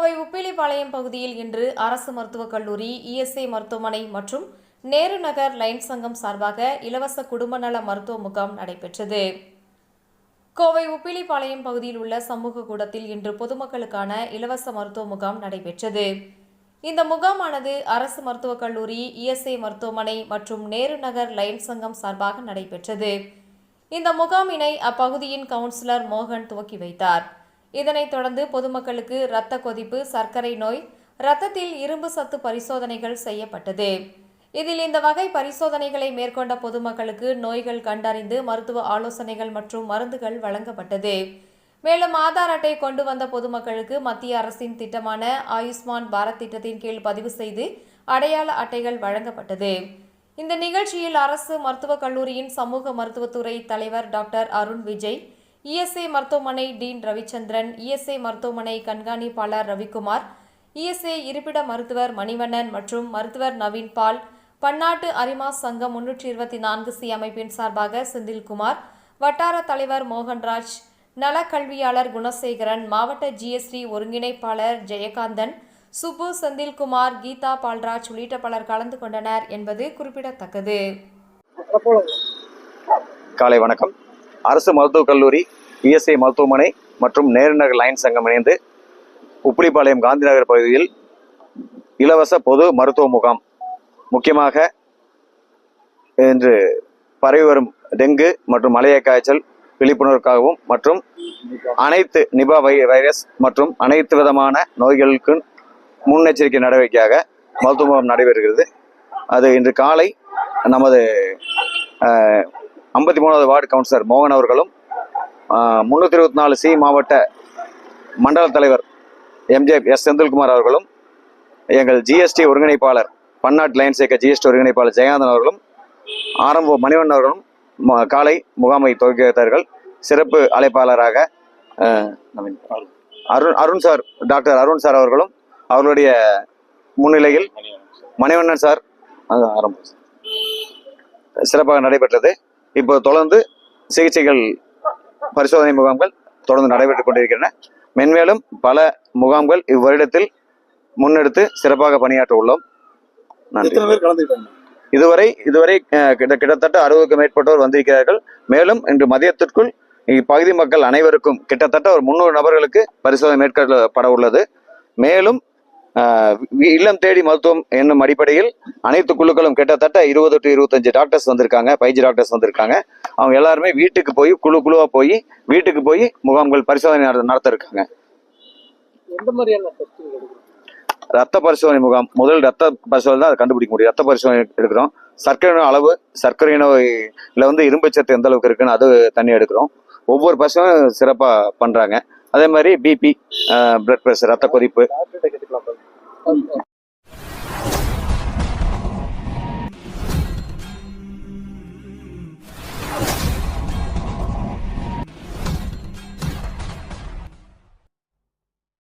கோவை உப்பிலிபாளையம் பகுதியில் இன்று அரசு மருத்துவக் கல்லூரி இஎஸ்ஐ மருத்துவமனை மற்றும் நேரு நகர் லைன் சங்கம் சார்பாக இலவச குடும்ப நல மருத்துவ முகாம் நடைபெற்றது. கோவை உப்பிலிபாளையம் பகுதியில் உள்ள சமூக கூடத்தில் இன்று பொதுமக்களுக்கான இலவச மருத்துவ முகாம் நடைபெற்றது. இந்த முகாமானது அரசு மருத்துவக் கல்லூரி இஎஸ்ஐ மருத்துவமனை மற்றும் நேரு நகர் லைன் சங்கம் சார்பாக நடைபெற்றது. இந்த முகாமினை அப்பகுதியின் கவுன்சிலர் மோகன் துவக்கி வைத்தார். இதனைத் தொடர்ந்து பொதுமக்களுக்கு இரத்த கொதிப்பு சர்க்கரை நோய் இரத்தத்தில் இரும்பு சத்து பரிசோதனைகள் செய்யப்பட்டது. இதில் இந்த வகை பரிசோதனைகளை மேற்கொண்ட பொதுமக்களுக்கு நோய்கள் கண்டறிந்து மருத்துவ ஆலோசனைகள் மற்றும் மருந்துகள் வழங்கப்பட்டது. மேலும் ஆதார் அட்டை கொண்டு வந்த பொதுமக்களுக்கு மத்திய அரசின் திட்டமான ஆயுஷ்மான் பாரத் திட்டத்தின் கீழ் பதிவு செய்து அடையாள அட்டைகள் வழங்கப்பட்டது. இந்த நிகழ்ச்சியில் அரசு மருத்துவக் கல்லூரியின் சமூக மருத்துவத்துறை தலைவர் டாக்டர் அருண் விஜய் இஎஸ்ஐ மருத்துவமனை டீன் ரவிச்சந்திரன் இஎஸ்ஐ மருத்துவமனை கண்காணிப்பாளர் ரவிக்குமார் இஎஸ்ஐ இருப்பிட மருத்துவர் மணிவண்ணன் மற்றும் மருத்துவர் நவீன் பால் பன்னாட்டு அரிமா சங்கம் முன்னூற்றி இருபத்தி நான்கு சி அமைப்பின் சார்பாக செந்தில்குமார் வட்டார தலைவர் மோகன்ராஜ் நலக்கல்வியாளர் குணசேகரன் மாவட்ட ஜிஎஸ்டி ஒருங்கிணைப்பாளர் ஜெயகாந்தன் சுப்பு செந்தில்குமார் கீதா பால்ராஜ் உள்ளிட்ட பலர் கலந்து கொண்டனர் என்பது குறிப்பிடத்தக்கது. காலை வணக்கம். அரசு மருத்துவக் கல்லூரி இஎஸ்ஐ மருத்துவமனை மற்றும் நேருநகர் லைன்ஸ் சங்கம் இணைந்து உப்பிலிப்பாளையம் காந்திநகர் பகுதியில் இலவச பொது மருத்துவ முகாம். முக்கியமாக இன்று பரவி வரும் டெங்கு மற்றும் மலேரியா காய்ச்சல் விழிப்புணர்வுக்காகவும் மற்றும் அனைத்து நிபா வை வைரஸ் மற்றும் அனைத்து விதமான நோய்களுக்கு முன்னெச்சரிக்கை நடவடிக்கையாக மருத்துவ முகாம் நடைபெறுகிறது. அது இன்று காலை நமது ஐம்பத்தி மூணாவது வார்டு கவுன்சிலர் மோகன் அவர்களும் முன்னூற்றி இருபத்தி நாலு சி மாவட்ட மண்டல தலைவர் எம்ஜே எஸ் செந்தில்குமார் அவர்களும் எங்கள் ஜிஎஸ்டி ஒருங்கிணைப்பாளர் பன்னாட்டு லைன்ஸ் இயக்க ஜிஎஸ்டி ஒருங்கிணைப்பாளர் ஜெயகாந்தன் அவர்களும் ஆரம்ப மணிவண்ணன் அவர்களும் ம- காலை முகாமை துவக்கி வைத்தார்கள். சிறப்பு அழைப்பாளராக Arun. Arun sir doctor Arun sir அவர்களும் அவர்களுடைய முன்னிலையில் மணிவண்ணன் சார் ஆரம்பம் சிறப்பாக நடைபெற்றது. இப்போ தொடர்ந்து சிகிச்சைகள் பரிசோதனை முகாம்கள் தொடர்ந்து நடைபெற்றுக் கொண்டிருக்கின்றன. மென்மேலும் பல முகாம்கள் இவ்வருடத்தில் முன்னெடுத்து சிறப்பாக பணியாற்ற உள்ளோம். நன்றி. இதுவரை இதுவரை கிட்டத்தட்ட அறுபதுக்கும் மேற்பட்டோர் வந்திருக்கிறார்கள். மேலும் இன்று மதியத்திற்குள் இப்பகுதி மக்கள் அனைவருக்கும் கிட்டத்தட்ட ஒரு முந்நூறு நபர்களுக்கு பரிசோதனை மேற்கொள்ளப்பட உள்ளது. மேலும் இல்லம் தேடி மருத்துவம் என்னும் அடிப்படையில் அனைத்து குழுக்களும் கிட்டத்தட்ட இருபது டு இருபத்தஞ்சு டாக்டர்ஸ் வந்திருக்காங்க பைஜி டாக்டர்ஸ் வந்திருக்காங்க. அவங்க எல்லாருமே வீட்டுக்கு போய் குழு குழுவா போய் வீட்டுக்கு போய் முகாம்கள் பரிசோதனை நட- நடத்த இருக்காங்க ரத்த பரிசோதனை முகாம் முதல் ரத்த பரிசோதனை தான் அதை கண்டுபிடிக்க முடியும். ரத்த பரிசோதனை எடுக்கிறோம். சர்க்கரை அளவு சர்க்கரை நோயில வந்து இரும்பு சத்து எந்த அளவுக்கு இருக்குன்னு அது தண்ணி எடுக்கிறோம். ஒவ்வொரு பரிசோதனையும் சிறப்பாக பண்றாங்க. அதே மாதிரி பிபி பிளட் ப்ரெஷர் ரத்த கொதிப்பு.